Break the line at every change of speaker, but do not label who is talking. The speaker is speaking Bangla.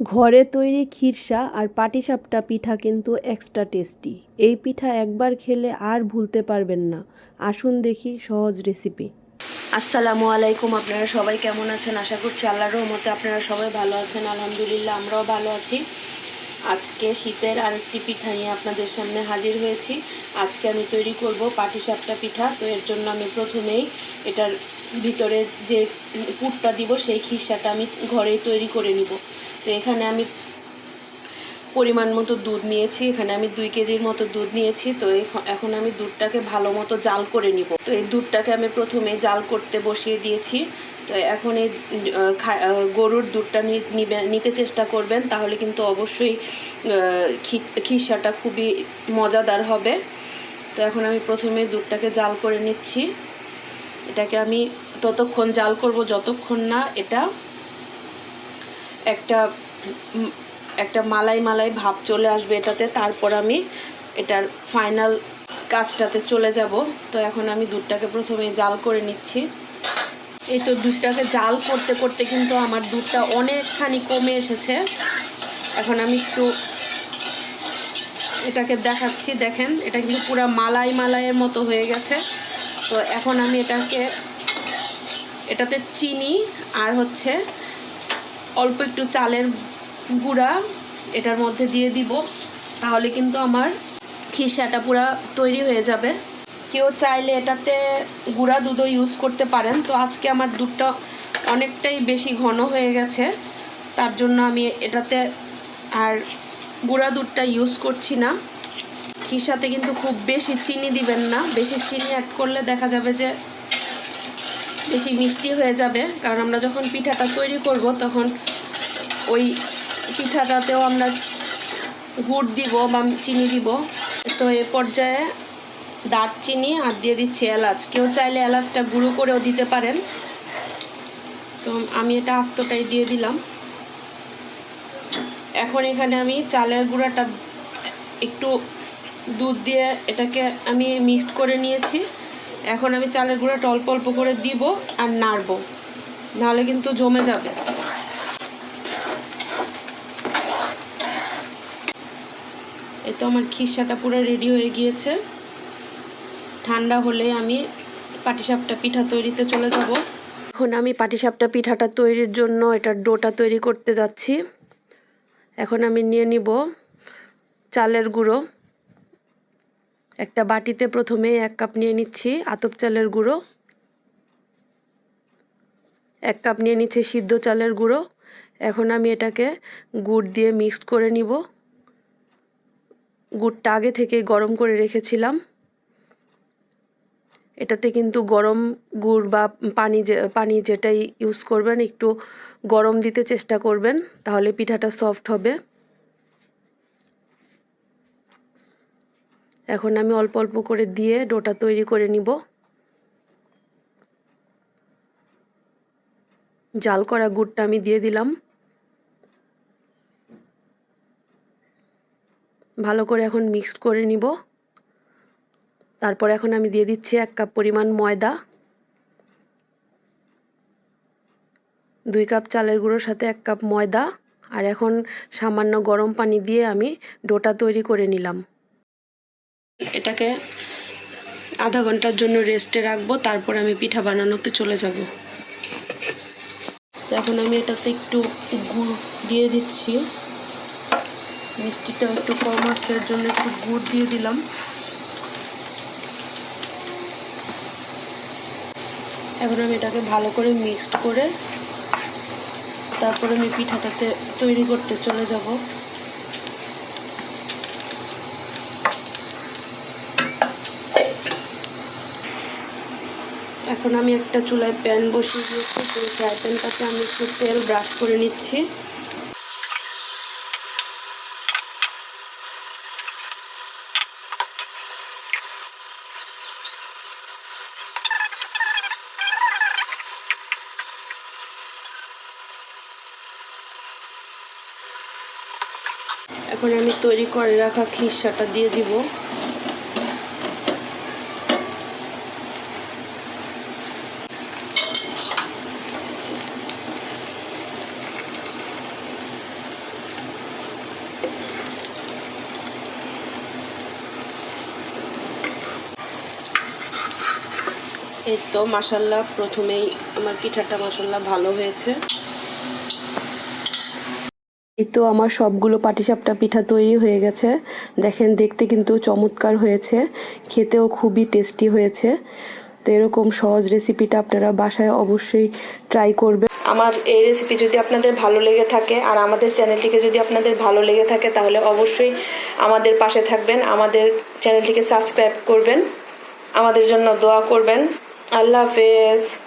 ঘরে তৈরি খিরসা আর পাটিসাপটা পিঠা কিন্তু এক্সট্রা টেস্টি এই পিঠা একবার খেলে আর ভুলতে পারবেন না। আসুন দেখি সহজ রেসিপি আসসালামু আলাইকুম, আপনারা সবাই কেমন আছেন? আশা করছি আল্লাহর রহমতে আপনারা সবাই ভালো আছেন। আলহামদুলিল্লাহ, আমরাও ভালো আছি। আজকে শীতের আরেকটি পিঠা নিয়ে আপনাদের সামনে হাজির হয়েছি। আজকে আমি তৈরি করব পাটিসাপটা পিঠা। তো এর জন্য আমি প্রথমেই এটার ভিতরে যে পুরটা দিব, সেই খিরসাটা আমি ঘরেই তৈরি করে নিব। তো এখানে আমি পরিমাণ মতো দুধ নিয়েছি, এখানে আমি দুই কেজির মতো দুধ নিয়েছি, তো এখ- এখন আমি দুধটাকে ভালো মতো জাল করে নিব। তো এই দুধটাকে আমি প্রথমে জাল করতে বসিয়ে দিয়েছি, তো এখন এই গরুর দুধটা নিতে চেষ্টা করবেন, তাহলে কিন্তু অবশ্যই খিসাটা খুবই মজাদার হবে। তো এখন আমি প্রথমে দুধটাকে জাল করে নিচ্ছি। এটাকে আমি ততক্ষণ জাল করব, যতক্ষণ না এটা একটা একটা মালাই মালাই ভাব চলে আসবে এটাতে। তারপর আমি এটার ফাইনাল কাজটাতে চলে যাব। তো এখন আমি দুধটাকে প্রথমে জাল করে নিচ্ছি। এই তো দুধটাকে জাল করতে করতে কিন্তু আমার দুধটা অনেকখানি কমে এসেছে। এখন আমি একটু এটাকে দেখাচ্ছি। দেখেন, এটা কিন্তু পুরো মালাই মালাইয়ের মতো হয়ে গেছে। তো এখন আমি এটাকে, এটাতে চিনি আর হচ্ছে অল্প একটু চালের গুঁড়া এটার মধ্যে দিয়ে দিব। তাহলে কিন্তু আমার খিসাটা পুরো তৈরি হয়ে যাবে। কেউ চাইলে এটাতে গুঁড়া দুধও ইউজ করতে পারেন। তো আজকে আমার দুধটা অনেকটাই বেশি ঘন হয়ে গেছে। তার জন্য আমি এটাতে আর গুঁড়া দুধটা ইউজ করছি না। খিসাতে কিন্তু খুব বেশি চিনি দিবেন না। বেশি চিনি অ্যাড করলে দেখা যাবে যে বেশি মিষ্টি হয়ে যাবে। কারণ আমরা যখন পিঠাটা তৈরি করব, তখন ওই পিঠাটাতেও আমরা গুড় দিব বা চিনি দিব। তো এ পর্যায়ে দারচিনি আর দিয়ে দিচ্ছি এলাচ। কেউ চাইলে এলাচটা গুঁড়ো করেও দিতে পারেন। তো আমি এটা আস্তটাই দিয়ে দিলাম। এখন এখানে আমি চালের গুঁড়াটা একটু দুধ দিয়ে এটাকে আমি মিক্সড করে নিয়েছি। এখন আমি চালের গুঁড়োটা অল্প অল্প করে দিব আর নাড়বো। নাহলে কিন্তু জমে যাবে। এই তো আমার খিসাটা পুরো রেডি হয়ে গিয়েছে। ঠান্ডা হলে আমি পাটিসাপটা পিঠা তৈরিতে চলে যাব। এখন আমি পাটিসাপটা পিঠাটা তৈরির জন্য এটার ডোটা তৈরি করতে যাচ্ছি। এখন আমি নিয়ে নিব চালের গুঁড়ো। একটা বাটিতে প্রথমে এক কাপ নিয়ে নিচ্ছি আতপ চালের গুঁড়ো, এক কাপ নিয়ে নিচ্ছি সিদ্ধ চালের গুঁড়ো। এখন আমি এটাকে গুড় দিয়ে মিক্সড করে নিব। গুড়টা আগে থেকে গরম করে রেখেছিলাম। এটাতে কিন্তু গরম গুড় বা পানি যে, পানি যেটাই ইউজ করবেন, একটু গরম দিতে চেষ্টা করবেন, তাহলে পিঠাটা সফট হবে। এখন আমি অল্প অল্প করে দিয়ে ডোটা তৈরি করে নিব। জাল করা গুড়টা আমি দিয়ে দিলাম। ভালো করে এখন মিক্সড করে নিব। তারপর এখন আমি দিয়ে দিচ্ছি এক কাপ পরিমাণ ময়দা। দুই কাপ চালের গুঁড়োর সাথে এক কাপ ময়দা। আর এখন সামান্য গরম পানি দিয়ে আমি ডোটা তৈরি করে নিলাম। এটাকে আধা ঘণ্টার জন্য রেস্টে রাখব, তারপর আমি পিঠা বানানোতে চলে যাব। এখন আমি এটাতে একটু গুড় দিয়ে দিচ্ছি। মিষ্টিটা একটু কম আছে, এর জন্য একটু গুড় দিয়ে দিলাম। এখন আমি এটাকে ভালো করে মিক্সড করে তারপরে আমি পিঠাটাতে তৈরি করতে চলে যাব। এখন আমি একটা চুলায় প্যান বসিয়ে দিয়েছি সেই ফ্রাই প্যানটাতে আমি একটু তেল ব্রাশ করে নিচ্ছি। এখন আমি তৈরি করে রাখা খিসাটা দিয়ে দিব। এই তো মাসাল্লাহ প্রথমেই আমার পিঠাটা মাসাল্লাহ ভালো হয়েছে। এই তো, আমার সবগুলো পাটিসাপটা পিঠা তৈরি হয়ে গেছে। দেখেন, দেখতে কিন্তু চমৎকার হয়েছে। খেতেও খুবই টেস্টি হয়েছে। তো এরকম সহজ রেসিপিটা আপনারা বাসায় অবশ্যই ট্রাই করবেন। আমার এই রেসিপি যদি আপনাদের ভালো লেগে থাকে আর আমাদের চ্যানেলটিকে যদি আপনাদের ভালো লেগে থাকে, তাহলে অবশ্যই আমাদের পাশে থাকবেন। আমাদের চ্যানেলটিকে সাবস্ক্রাইব করবেন। আমাদের জন্য দোয়া করবেন। আল্লাহ হাফেজ